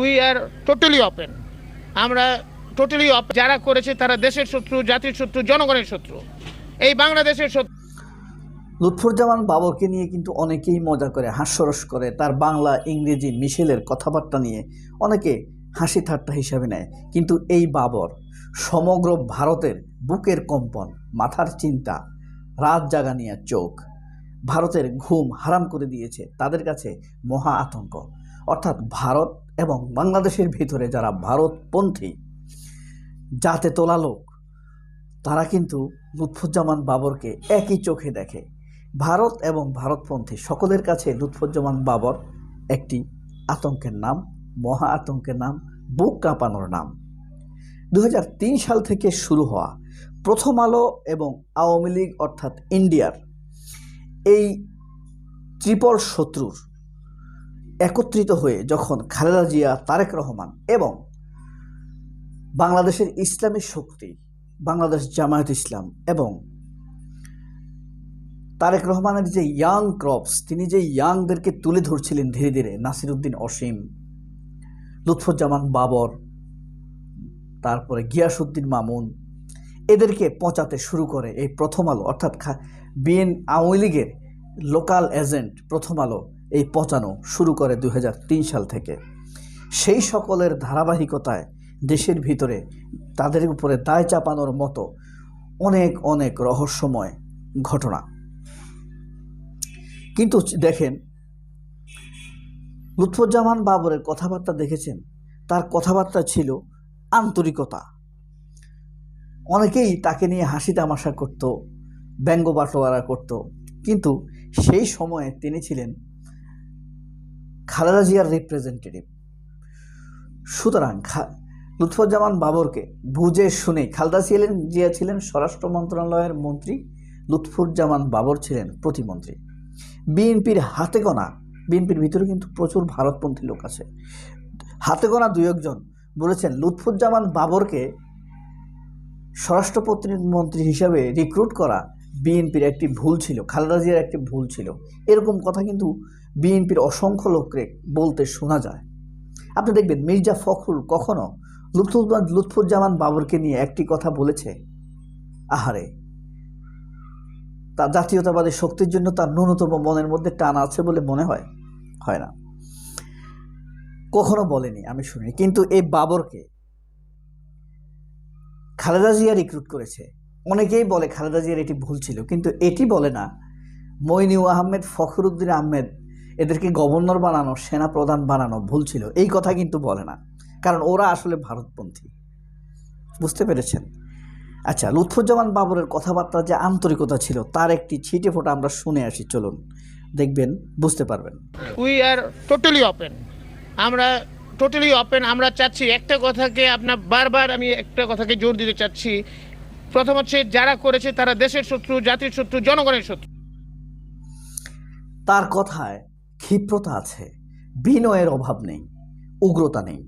We are totally open আমরা totally যারা করেছে তারা দেশের শত্রু, জাতির শত্রু, জনগণের শত্রু। এই বাংলাদেশের শত্রু লুৎফুজ্জামান বাবরকে নিয়ে কিন্তু অনেকেই মজা করে, হাস্যরস করে। তার বাংলা, ইংরেজি মিশেলের কথাবার্তা নিয়ে অনেকে হাসি ঠাট্টা হিসাবে নেয়। কিন্তু এই বাবর সমগ্র ভারতের বুকের কম্পন, মাথার চিন্তা, রাত জাগানিয়া চোখ, ভারতের ঘুম হারাম করে দিয়েছে তাদের কাছে মহা আতঙ্ক। অর্থাৎ ভারত এবং বাংলাদেশের ভিতরে যারা ভারতপন্থী, জাতে তোলা লোক, তারা কিন্তু লুৎফুজ্জামান বাবরকে একই চোখে দেখে। ভারত এবং ভারতপন্থী সকলের কাছে লুৎফুজ্জামান বাবর একটি আতঙ্কের নাম, মহা আতঙ্কের নাম, বুক কাঁপানোর নাম। দু হাজার তিন সাল থেকে শুরু হওয়া প্রথম আলো এবং আওয়ামী লীগ অর্থাৎ ইন্ডিয়ার এই ত্রিপল শত্রুর একত্রিত হয়ে যখন খালেদা জিয়া, তারেক রহমান এবং বাংলাদেশের ইসলামী শক্তি, বাংলাদেশ জামায়াত ইসলাম এবং তারেক রহমানের যে ইয়াং ক্রপস তিনি যে ইয়াংদেরকে তুলে ধরছিলেন ধীরে ধীরে, নাসিরুদ্দিন অসীম, লুৎফুজ্জামান বাবর, তারপরে গিয়াসুদ্দিন মামুন, এদেরকে পচাতে শুরু করে এই প্রথম আলো, অর্থাৎ বিএন আওয়ামী লীগের লোকাল এজেন্ট প্রথম আলো। এই পচানো শুরু করে দু হাজার তিন সাল থেকে। সেই সকলের ধারাবাহিকতায় দেশের ভিতরে তাদের উপরে দায় চাপানোর মতো অনেক অনেক রহস্যময় ঘটনা। কিন্তু দেখেন, লুৎফুজ্জামান বাবরের কথাবার্তা দেখেছেন, তার কথাবার্তা ছিল আন্তরিকতা। অনেকেই তাকে নিয়ে হাসি তামাশা করত, ব্যঙ্গ বাটোয়ারা করত, কিন্তু সেই সময়ে তিনি ছিলেন খালেদা জিয়ার রিপ্রেজেন্টেটিভ সুতরাং লুৎফুজ্জামান বাবরকে বুঝে শুনে খালেদা ছিলেন, জিয়া ছিলেন স্বরাষ্ট্র মন্ত্রণালয়ের মন্ত্রী, লুৎফুজ্জামান বাবর ছিলেন প্রতিমন্ত্রী। বিএনপির হাতে গোনা, বিএনপির ভিতরে কিন্তু প্রচুর ভারতপন্থী লোক আছে। হাতে গোনা দুই একজন বলেছেন, লুৎফুজ্জামান বাবরকে স্বরাষ্ট্র প্রতিমন্ত্রী হিসাবে রিক্রুট করা বিএনপির একটি ভুল ছিল, খালেদা জিয়ার একটি ভুল ছিল। এরকম কথা কিন্তু বিএনপির অসংখ্য লোককে বলতে শোনা যায়। আপনি দেখবেন মির্জা ফখরুল কখনো লুৎফুজ্জামান লুৎফুজ্জামান বাবরকে নিয়ে একটি কথা বলেছে, আহারে, তার জাতীয়তাবাদী শক্তির জন্য তার ন্যূনতম মনের মধ্যে টান আছে বলে মনে হয় হয় না। কখনো বলেনি, আমি শুনি কিন্তু এই বাবরকে খালেদা জিয়া রিক্রুট করেছে। অনেকেই বলে খালেদা জিয়ার এটি ভুল ছিল, কিন্তু এটি বলে না। মইনিউ আহমেদ, ফখরুদ্দিন আহমেদ এদেরকে গভর্নর বানানো সেনা প্রধান বানানো ভুল ছিল। এই কথা কিন্তু বলে না। কারণ ওরা আসলে ভারতপন্থী। বুঝতে পেরেছেন? আচ্ছা লুৎফুজ্জামান বাবরের কথাবার্তা যে আন্তরিকতা ছিল তার একটি ছিটে ফোটা আমরা শুনে আসি চলুন। দেখবেন বুঝতে পারবেন। উই আর টোটালি ওপেন আমরা টোটালি ওপেন আমরা চাচ্ছি একটা কথাকে আপনার বারবার আমি একটা কথাকে জোর দিতে চাচ্ছি। প্রথম হচ্ছে যারা করেছে তারা দেশের শত্রু জাতির শত্রু জনগণের শত্রু। তার কথায় ক্ষিপ্রতা আছে। বিনয়ের অভাব নেই উগ্রতা নেই।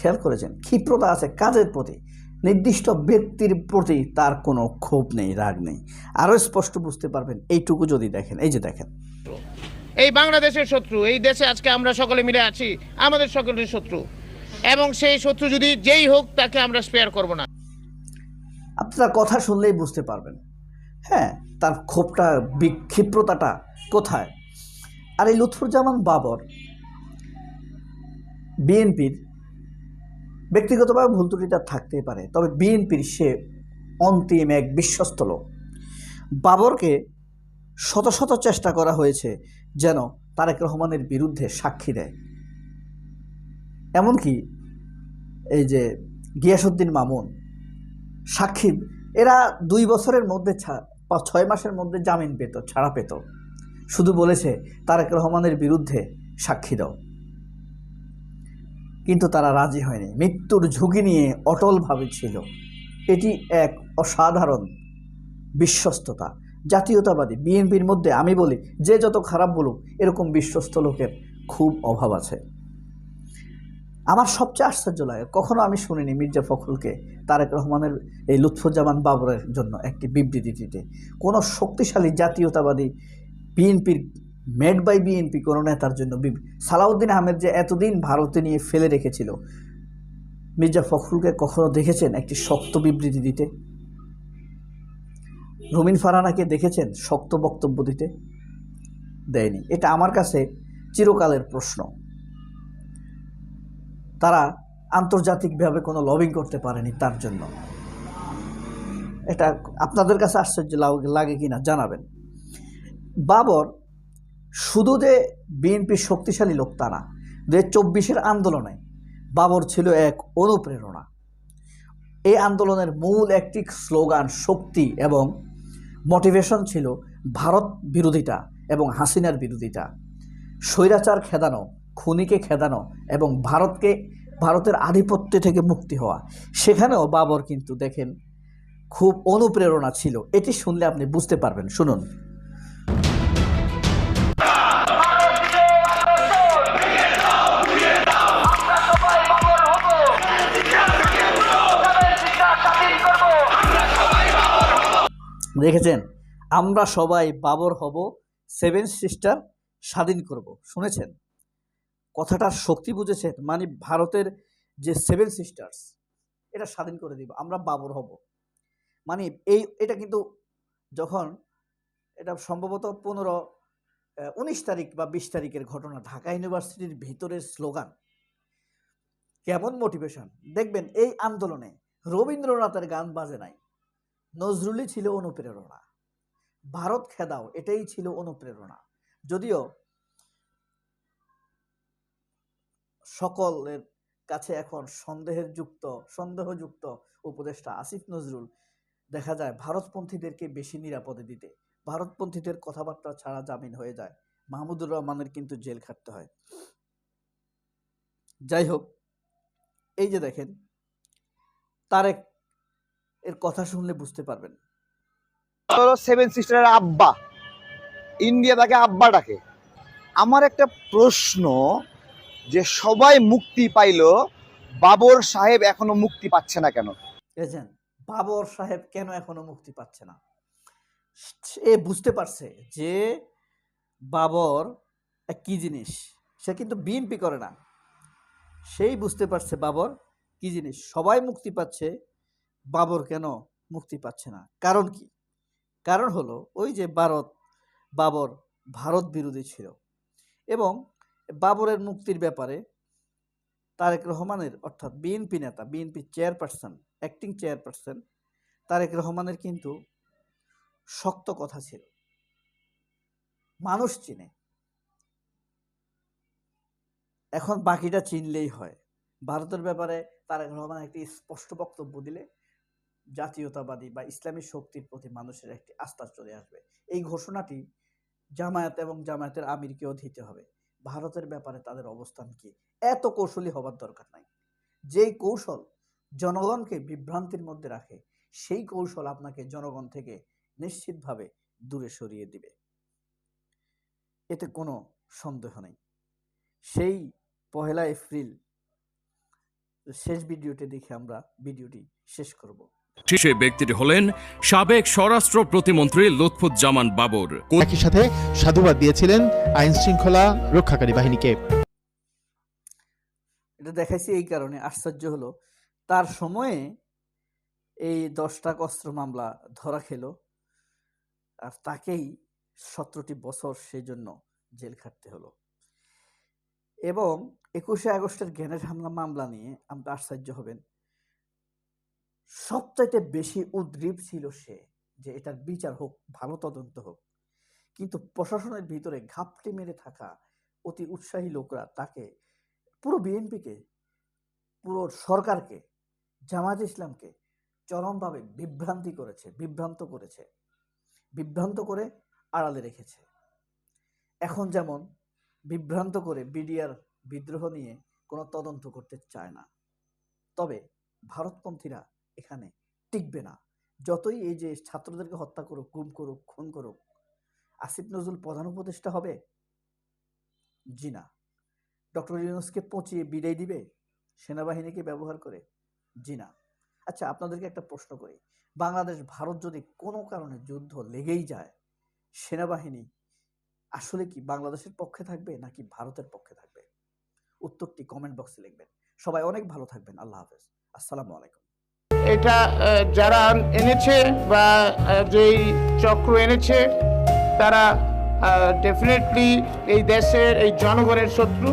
খেয়াল করেছেন? ক্ষিপ্রতা আছে কাজের প্রতি। নির্দিষ্ট ব্যক্তির প্রতি তার কোনো ক্ষোভ নেই রাগ নেই। আরও স্পষ্ট বুঝতে পারবেন এইটুকু যদি দেখেন। এই যে দেখেন। এই বাংলাদেশের শত্রু এই দেশে আজকে আমরা সকলে মিলে আছি আমাদের সকলের শত্রু। এবং সেই শত্রু যদি যেই হোক তাকে আমরা স্পেয়ার করব না। আপনারা কথা শুনলেই বুঝতে পারবেন। হ্যাঁ তার ক্ষোভটা বিক্ষিপ্রতাটা কোথায়? আর এই লুৎফুজ্জামান বাবর বিএনপির ব্যক্তিগতভাবে ভুল ত্রুটি তার থাকতেই পারে, তবে বিএনপির সে অন্তিম এক বিশ্বস্ত লোক। বাবরকে শত শত চেষ্টা করা হয়েছে যেন তারেক রহমানের বিরুদ্ধে সাক্ষী দেয়। এমনকি এই যে গিয়াসুদ্দিন মামুন সাক্ষী এরা দুই বছরের মধ্যে ছয় মাসের মধ্যে জামিন পেত, ছাড়া পেত। শুধু বলেছে, তারেক রহমানের বিরুদ্ধে সাক্ষী দাও। কিন্তু তারা রাজি হয়নি। মৃত্যুর ঝুঁকি নিয়ে অটলভাবে ছিল। এটি এক অসাধারণ বিশ্বস্ততা। জাতীয়তাবাদী বিএনপির মধ্যে আমি বলি, যে যত খারাপ বলুক, এরকম বিশ্বস্ত লোকের খুব অভাব আছে। আমার সবচেয়ে আশ্চর্য লাগে কখনো আমি শুনিনি মির্জা ফখরুলকে তারেক রহমানের এই লুৎফুজ্জামান বাবরের জন্য একটি বিবৃতি দিতে কোনো শক্তিশালী জাতীয়তাবাদী বিএনপির মেড বাই বিএনপি কোনো নেতার জন্য সালাউদ্দিন আহমেদ যে এতদিন ভারতে নিয়ে ফেলে রেখেছিল, মির্জা ফখরুলকে কখনো দেখেছেন একটি শক্ত বিবৃতি দিতে? রুমিন ফারানাকে দেখেছেন শক্ত বক্তব্য দিতে? দেয়নি। এটা আমার কাছে চিরকালের প্রশ্ন। তারা আন্তর্জাতিকভাবে কোনো লবিং করতে পারেনি তার জন্য। এটা আপনাদের কাছে আশ্চর্য লাগ- কিনা জানাবেন। বাবর শুধু যে বিএনপির শক্তিশালী লোক তা না যে চব্বিশের আন্দোলনে বাবর ছিল এক অনুপ্রেরণা। এই আন্দোলনের মূল একটি স্লোগান শক্তি এবং মোটিভেশন ছিল ভারত বিরোধিতা এবং হাসিনার বিরোধিতা। স্বৈরাচার খেদানো, খুনিকে খেদানো এবং ভারতকে, ভারতের আধিপত্য থেকে মুক্তি হওয়া, সেখানেও বাবর কিন্তু দেখেন খুব অনুপ্রেরণা ছিল। এটি শুনলে আপনি বুঝতে পারবেন। শুনুন। দেখেছেন? আমরা সবাই বাবর হব, সেভেন সিস্টার স্বাধীন করব। শুনেছেন? কথাটার শক্তি বুঝেছেন? মানে ভারতের যে সেভেন সিস্টার্স, এটা স্বাধীন করে দিব, আমরা বাবর হব। মানে এই, এটা কিন্তু যখন, এটা সম্ভবত পনেরো উনিশ তারিখ বা বিশ তারিখের ঘটনা, ঢাকা ইউনিভার্সিটির ভিতরের স্লোগান। কেমন মোটিভেশন? দেখবেন এই আন্দোলনে রবীন্দ্রনাথের গান বাজে নাই। নজরুলই ছিল অনুপ্রেরণা। ভারত খেদাও, এটাই ছিল অনুপ্রেরণা। যদিও সকলের কাছে এখন সন্দেহের যুক্ত সন্দেহযুক্ত উপদেষ্টা আসিফ নজরুল, দেখা যায় ভারতপন্থীদেরকে বেশি নিরাপদে দিতে। ভারতপন্থীদের কথাবার্তা ছাড়া জামিন হয়ে যায়। মাহমুদুর রহমানের কিন্তু জেল খাটতে হয়। যাই হোক, এই যে দেখেন, তারেক এর কথা শুনলে বুঝতে পারবেন। হলো সেভেন সিস্টারের আব্বা। ইন্ডিয়া তাকে আব্বা ডাকে। আমার একটা প্রশ্ন যে সবাই মুক্তি পাইলো বাবর সাহেব এখনও মুক্তি পাচ্ছে না কেন? দেখেছেন বাবর সাহেব কেন এখনও মুক্তি পাচ্ছে না? সে বুঝতে পারছে যে বাবর এক কি জিনিস সে কিন্তু বিএনপি করে না। সেই বুঝতে পারছে বাবর কি জিনিস সবাই মুক্তি পাচ্ছে বাবর কেন মুক্তি পাচ্ছে না? কারণ কি? কারণ হলো ওই যে ভারত বাবর ভারত বিরোধী ছিল এবং বাবরের মুক্তির ব্যাপারে তারেক রহমানের অর্থাৎ বিএনপি নেতা, BNP chairperson acting chairperson Tarek রহমানের কিন্তু শক্ত কথা ছিল। মানুষ চিনে। এখন বাকিটা চিনলেই হয়। ভারতের ব্যাপারে তারেক রহমান একটি স্পষ্ট বক্তব্য দিলে জাতীয়তাবাদী বা ইসলামী শক্তির প্রতি মানুষের একটি আস্থা চলে আসবে। এই ঘোষণাটি জামায়াত এবং জামায়াতের আমিরকেও দিতে হবে। ভারতের ব্যাপারে তাদের অবস্থান কি? এত কৌশলী হবার দরকার নাই। যেই কৌশল জনগণকে বিভ্রান্তির মধ্যে রাখে, সেই কৌশল আপনাকে জনগণ থেকে নিশ্চিতভাবে দূরে সরিয়ে দিবে। এতে কোনো সন্দেহ নেই। সেই পহেলা এপ্রিল শেষ ভিডিওটি দেখে আমরা ভিডিওটি শেষ করব। সে ব্যক্তিটি হলেন সাবেক স্বরাষ্ট্র প্রতিমন্ত্রী লুৎফুজ্জামান বাবর। একই সাথে সাধুবাদ দিয়েছিলেন আইন শৃঙ্খলা রক্ষাকারী বাহিনীকে। এটা দেখাইছি এই কারণে আশ্চর্য হলো। তার সময়ে এই দশটা অস্ত্র মামলা ধরা খেল আর তাকেই সতেরোটি বছর সেই জন্য জেল খাটতে হলো। এবং একুশে আগস্টের গ্রেনেড হামলা মামলা নিয়ে আমরা আশ্চর্য হবেন। সবচাইতে বেশি উদ্গ্রীব ছিল সে যে এটার বিচার হোক, ভালো তদন্ত হোক। কিন্তু প্রশাসনের ভিতরে ঘাপটি মেরে থাকা অতি উৎসাহী লোকরা তাকে, পুরো বিএনপিকে, পুরো সরকারকে জামাত ইসলামকে চরমভাবে বিভ্রান্তি করেছে, বিভ্রান্ত করেছে। বিভ্রান্ত করে আড়ালে রেখেছে। এখন যেমন বিভ্রান্ত করে বিডিআর বিদ্রোহ নিয়ে কোনো তদন্ত করতে চায় না। তবে ভারতপন্থীরা এখানে টিকবে না। যতই এই যে ছাত্রদেরকে হত্যা করুক, গুম করুক, খুন করুক, আসিফ নজরুল প্রধান উপদেষ্টা হবে? জি না। ডক্টর ইউনুসকে পচিয়ে বিদায় দিবে? সেনাবাহিনীকে ব্যবহার করে? জি না। আচ্ছা আপনাদেরকে একটা প্রশ্ন করি। বাংলাদেশ, ভারত যদি কোনো কারণে যুদ্ধ লেগেই যায়, সেনাবাহিনী আসলে কি বাংলাদেশের পক্ষে থাকবে নাকি ভারতের পক্ষে থাকবে? উত্তরটি কমেন্ট বক্সে লিখবেন। সবাই অনেক ভালো থাকবেন। আল্লাহ হাফেজ। আসসালামু আলাইকুম। এটা যারা এনেছে বা যেই চক্র এনেছে তারা ডেফিনেটলি এই দেশের এই জনগণের শত্রু।